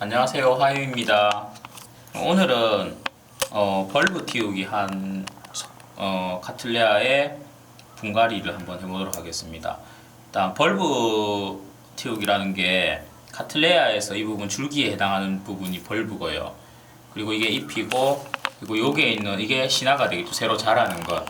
안녕하세요 하유입니다. 오늘은 어, 벌브 띄우기 한 어, 카틀레아의 분갈이를 한번 해보도록 하겠습니다. 일단 벌브 띄우기라는 게 카틀레아에서 이 부분 줄기에 해당하는 부분이 벌브고요. 그리고 이게 잎이고 그리고 여기에 있는 이게 신화가 되겠죠. 새로 자라는 것.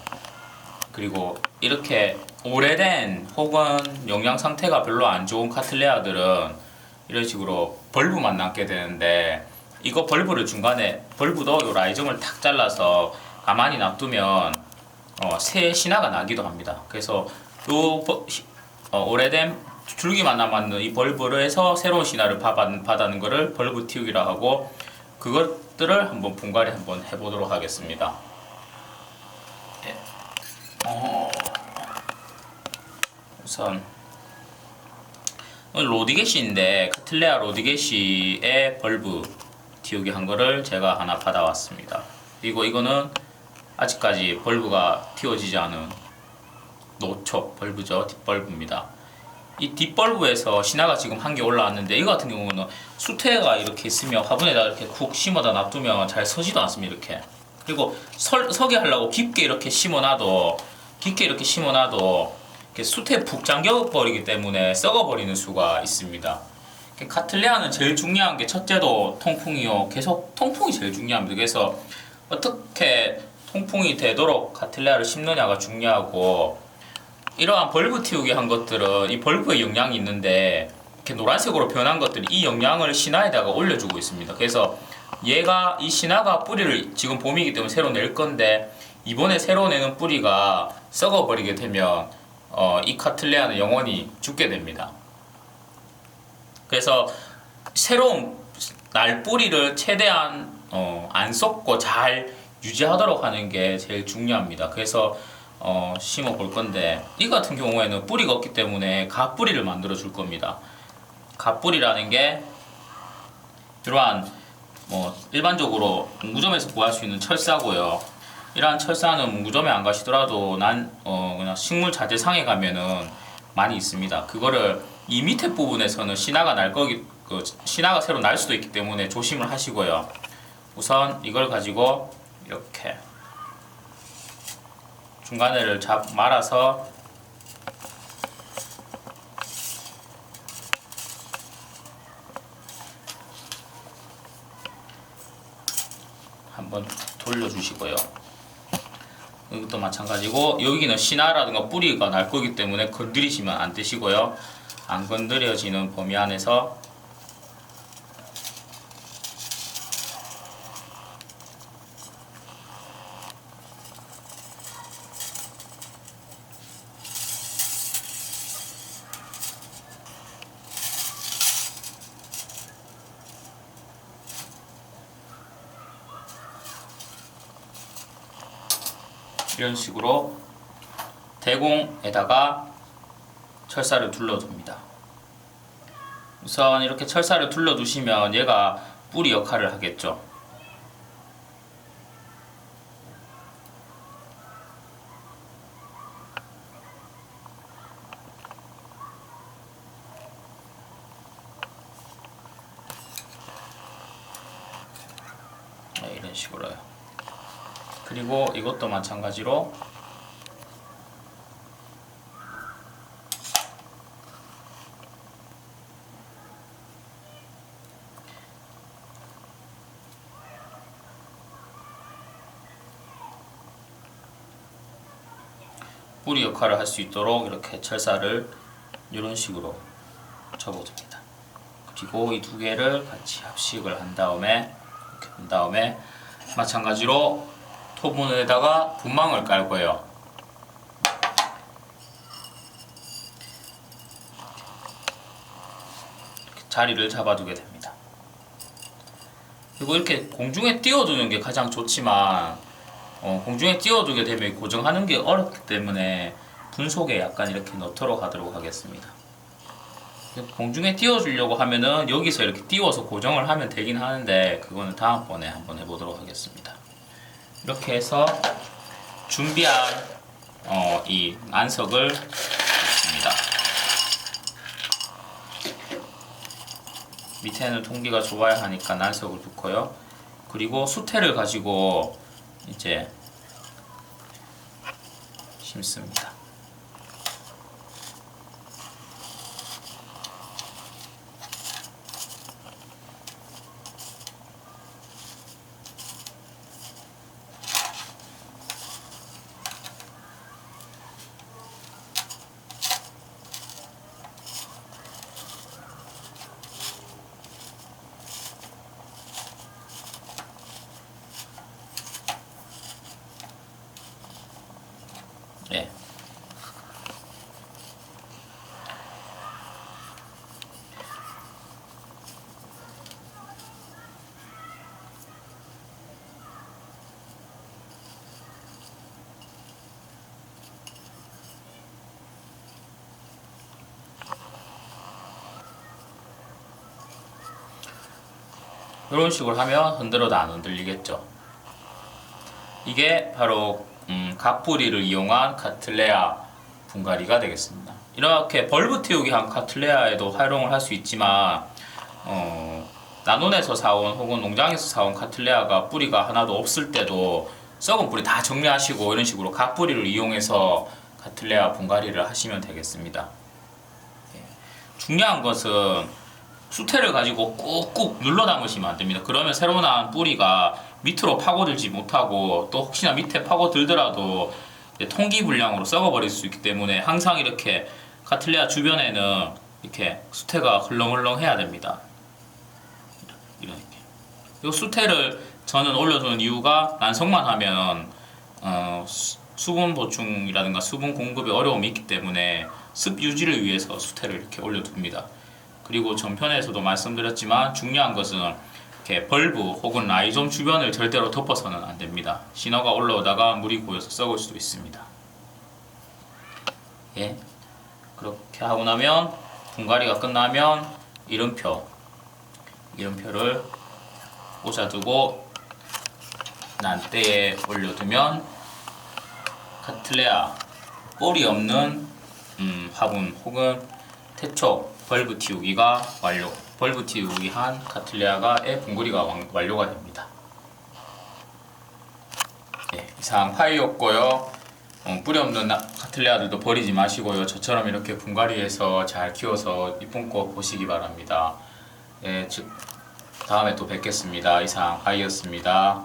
그리고 이렇게 오래된 혹은 영양 상태가 별로 안 좋은 카틀레아들은 이런 식으로 벌브만 남게 되는데 이거 벌브를 중간에 벌브도 요 라이정을 탁 잘라서 가만히 놔두면 어, 새 신화가 나기도 합니다. 그래서 요 어, 오래된 줄기만 남았는 이 벌브를 해서 새로운 신화를 받는, 거를 벌브 튀우기라 하고 그것들을 한번 분갈이 한번 해보도록 하겠습니다. 예. 어, 우선 로디게시인데 카틀레아 로디게시의 벌브 띄우기 한 거를 제가 하나 받아왔습니다. 그리고 이거는 아직까지 벌브가 튀어지지 않은 노초 벌브죠 뒷벌브입니다. 이 뒷벌브에서 신화가 지금 한 개 올라왔는데 이거 같은 경우는 수태가 이렇게 있으면 화분에다 이렇게 쿡 심어다 놔두면 잘 서지도 않습니다 이렇게. 그리고 설, 서게 하려고 깊게 이렇게 심어놔도 깊게 이렇게 심어놔도 수태 푹 잠겨버리기 때문에 썩어버리는 수가 있습니다. 카틀레아는 제일 중요한 게 첫째도 통풍이요. 계속 통풍이 제일 중요합니다. 그래서 어떻게 통풍이 되도록 카틀레아를 심느냐가 중요하고 이러한 벌브 튀우기 한 것들은 이 벌브에 영향이 있는데 이렇게 노란색으로 변한 것들이 이 영향을 신화에다가 올려주고 있습니다. 그래서 얘가 이 신화가 뿌리를 지금 봄이기 때문에 새로 낼 건데 이번에 새로 내는 뿌리가 썩어버리게 되면 어, 이 카틀레아는 영원히 죽게 됩니다. 그래서 새로운 날 뿌리를 최대한 어, 안 썩고 잘 유지하도록 하는 게 제일 중요합니다. 그래서 어, 심어 볼 건데 이 같은 경우에는 뿌리가 없기 때문에 갓뿌리를 만들어 줄 겁니다. 갓뿌리라는 게 이러한 뭐 일반적으로 문구점에서 구할 수 있는 철사고요. 이러한 철사는 문구점에 안 가시더라도 난 어, 그냥 식물 자재상에 가면은 많이 있습니다. 그거를 이 밑에 부분에서는 신화가 날 거기 그 신화가 새로 날 수도 있기 때문에 조심을 하시고요. 우선 이걸 가지고 이렇게 중간에를 잡 말아서 한번 돌려주시고요. 이것도 마찬가지고 여기는 신화라든가 뿌리가 날 거기 때문에 건드리시면 안 되시고요. 안 건드려지는 범위 안에서 이런 식으로 대공에다가 철사를 둘러줍니다. 우선 이렇게 철사를 둘러두시면 얘가 뿌리 역할을 하겠죠. 네, 이런 식으로요. 그리고 이것도 마찬가지로 뿌리 역할을 할 수 있도록 이렇게 철사를 이런 식으로 접어줍니다. 그리고 이 두 개를 같이 합식을 한 다음에 이렇게 한 다음에 마찬가지로 토분에다가 분망을 깔 거예요. 자리를 잡아두게 됩니다. 그리고 이렇게 공중에 띄워두는 게 가장 좋지만 어, 공중에 띄워두게 되면 고정하는 게 어렵기 때문에 분속에 약간 이렇게 넣도록 하도록 하겠습니다. 공중에 띄워주려고 하면은 여기서 이렇게 띄워서 고정을 하면 되긴 하는데 그거는 다음번에 한번 해보도록 하겠습니다. 이렇게 해서 준비한 어, 이 안석을 넣습니다. 밑에는 통기가 좋아야 하니까 난석을 두고요. 그리고 수태를 가지고 이제 심습니다. 예. 이런 식으로 하면 흔들어도 안 흔들리겠죠. 이게 바로 음, 각뿌리를 이용한 카틀레아 분갈이가 되겠습니다. 이렇게 벌브 튀우기 한 카틀레아에도 활용을 할 수 있지만 어, 나눔에서 사온 혹은 농장에서 사온 카틀레아가 뿌리가 하나도 없을 때도 썩은 뿌리 다 정리하시고 이런 식으로 각 뿌리를 이용해서 카틀레아 분갈이를 하시면 되겠습니다. 예. 중요한 것은 수태를 가지고 꾹꾹 눌러 담으시면 안 됩니다. 그러면 새로 난 뿌리가 밑으로 파고들지 못하고 또 혹시나 밑에 파고들더라도 통기 불량으로 썩어버릴 수 있기 때문에 항상 이렇게 카틀레아 주변에는 이렇게 수태가 흘렁흘렁 해야 됩니다. 이렇게. 이 수태를 저는 올려주는 이유가 난성만 하면 어, 수- 수분 보충이라든가 수분 공급에 어려움이 있기 때문에 습 유지를 위해서 수태를 이렇게 올려둡니다. 그리고 전편에서도 말씀드렸지만 중요한 것은 이렇게 벌브 혹은 라이좀 주변을 절대로 덮어서는 안 됩니다. 신호가 올라오다가 물이 고여서 썩을 수도 있습니다. 예. 그렇게 하고 나면 분갈이가 끝나면 이름표 이름표를 꽂아두고 난대에 올려두면 카틀레아 볼이 없는 음, 화분 혹은 태초 벌브 튀우기가 완료 벌브 튀우기 한 카틀레아가의 분갈이가 완- 완료가 됩니다. 예, 이상 파이였고요. 어, 뿌리 없는 나- 카틀레아들도 버리지 마시고요. 저처럼 이렇게 분갈이해서 잘 키워서 이쁜 꽃 보시기 바랍니다. 예, 즉 다음에 또 뵙겠습니다. 이상 파이였습니다.